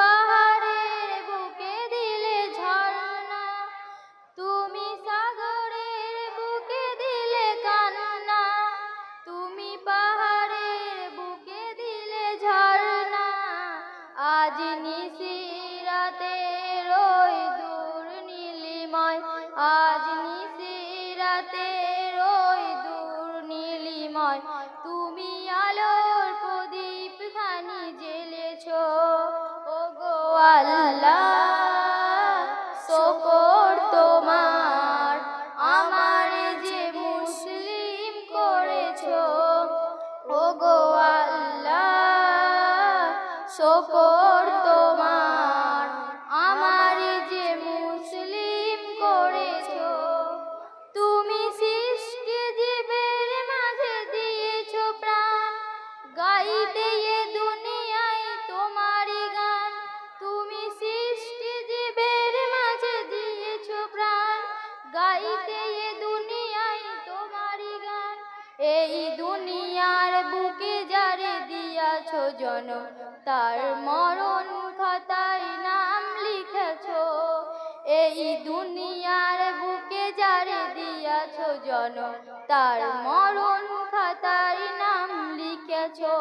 পাহাড়ের বুকে দিলে ঝর্ণা তুমি সাগরের বুকে দিলে কান্না, তুমি পাহাড়ের বুকে দিলে ঝর্ণা আজ নিশি রাতে রই দূর নীলিময়, আজ নিশি রাতে রই দূর নীলিময়, তুমি শকর তোমার। আমার যে মুসলিম করেছ, তুমি সৃষ্টি জীবের মাঝে দিয়েছ প্রাণ। গাইতে এ দুনিয়ায় তোমারই গান, তুমি সৃষ্টি জীবের মাঝে দিয়েছ প্রাণ। গাইতে এ দুনিয়ায় তোমারই গান, এই দিয়াছো জনম তার মরণ খাতায় নাম লিখেছ। এই দুনিয়ার বুকে যারে দিয়াছো জনম তার মরণ খাতায় নাম লিখেছো।